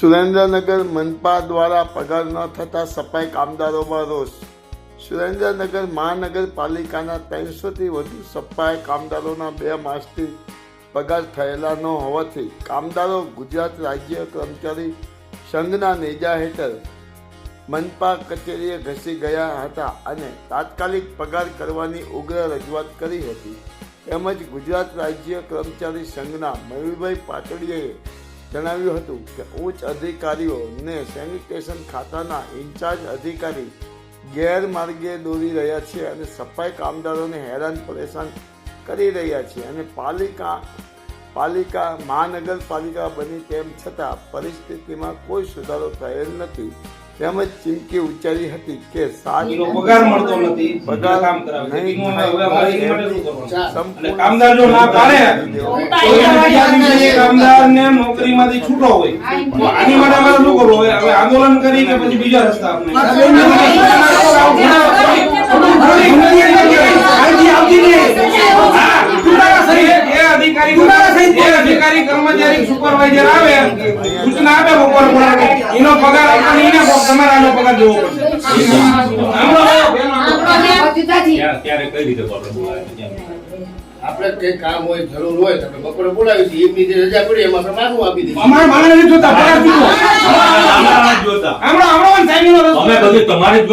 સુરેન્દ્રનગર મનપા દ્વારા પગાર ન થતા સફાઈ કામદારોમાં રોષ. સુરેન્દ્રનગર મહાનગરપાલિકાના ત્રણસોથી વધુ સફાઈ કામદારોના બે માસથી પગાર થયેલા ન હોવાથી કામદારો ગુજરાત રાજ્ય કર્મચારી સંઘના નેજા હેઠળ મનપા કચેરીએ ઘસી ગયા હતા અને તાત્કાલિક પગાર કરવાની ઉગ્ર રજૂઆત કરી હતી. તેમજ ગુજરાત રાજ્ય કર્મચારી સંઘના મયુરભાઈ પાટડીએ જણાવ્યું હતું કે ઉચ્ચ અધિકારીઓને સેનિટેશન ખાતાના ઇન્ચાર્જ અધિકારી ગેરમાર્ગે દોરી રહ્યા છે અને સફાઈ કામદારોને હેરાન પરેશાન કરી રહ્યા છે અને પાલિકા પાલિકા, મહાનગરપાલિકા બની તેમ છતાં પરિસ્થિતિમાં કોઈ સુધારો થયેલ નથી. તેમજ ચીમકી ઉચ્ચારી હતી કે સાત પગાર મળતો નથી પગાર કામ કરાવે નહીં કામદાર જો ના પાડે કામદારને નોકરીમાંથી છૂટો હોય તો આની માટે અમારે શું કરવું હવે હવે આંદોલન કરી કે પછી બીજા રસ્તા અધિકારી કર્મચારી સુપરવાઇઝર આવે સૂચના આપે બપોર પડે એનો પગાર આપણને પડશે ત્યારે કઈ રીતે આપણે બોલાવે આપણે કઈ કામ હોય જરૂર હોય તો આપણે બપોરે બોલાવી છીએ. એમની જે રજા પડી એમાં આપણે માનું આપી દઈએ. અમારે માણસ નથી જોતા પગાર દીધો. હમણાં હમણાં સાહેબ અમે બધી તમારી જ